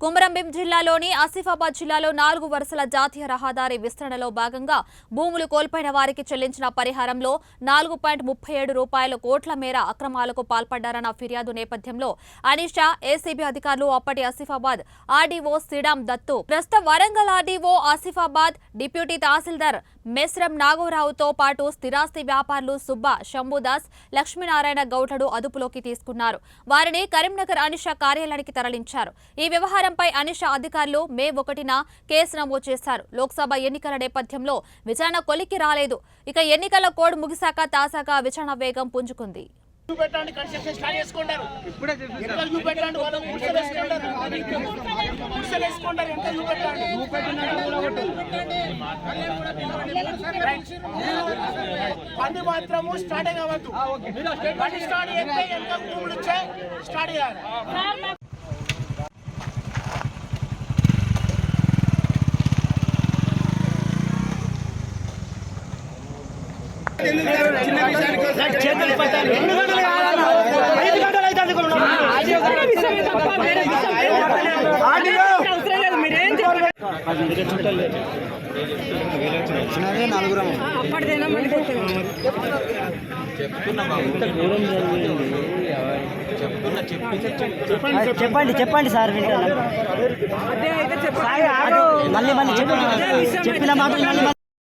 కుమరంభీం జిల్లాలోని ఆసిఫాబాద్ జిల్లాలో నాలుగు వరుసల జాతీయ రహదారి విస్తరణలో భాగంగా భూములు కోల్పోయిన వారికి చెల్లించిన పరిహారంలో నాలుగు పాయింట్ ముప్పై ఏడు రూపాయల కోట్ల మేర అక్రమాలకు పాల్పడ్డారన్న ఫిర్యాదు నేపథ్యంలో అనిషా ఏసీబీ అధికారులు అప్పటి ఆసిఫాబాద్ ఆర్డీఓ సిడామ్ దత్తు ప్రస్తుతం వరంగల్ ఆర్డీఓ ఆసిఫాబాద్ డిప్యూటీ తహసీల్దార్ మెస్రం నాగోరావుతో పాటు స్థిరాస్తి వ్యాపారులు సుబ్బ శంభుదాస్ లక్ష్మీనారాయణ గౌడ్లను అదుపులోకి తీసుకున్నారు. వారిని కరీంనగర్ అనిషా కార్యాలయానికి తరలించారు. ఈ వ్యవహారంపై అనిషా అధికారులు మే ఒకటిన కేసు నమోదు చేశారు. లోక్సభ ఎన్నికల నేపథ్యంలో విచారణ కొలికి రాలేదు. ఇక ఎన్నికల కోడ్ ముగిశాక తాజాగా విచారణ వేగం పుంజుకుంది. చూపెట్టండి కన్స్ట్రక్షన్ స్టార్ట్ చేసుకుంటారు. ఎంత చూపెట్టండి వాళ్ళు గుడిసెలు వేసుకుంటారు. గుడిసెలు వేసుకుంటారు ఎంత చూపెట్టండి. పని మాత్రము స్టార్ట్ కావద్దు. పని స్టార్ట్ చేస్తే ఎంత భూములు స్టార్ట్ చేయాలి? చెప్పండి చెప్పండి సార్ వింటాను మళ్ళీ మళ్ళీ చెప్పండి చెప్పిన మాట మళ్ళీ మళ్ళీ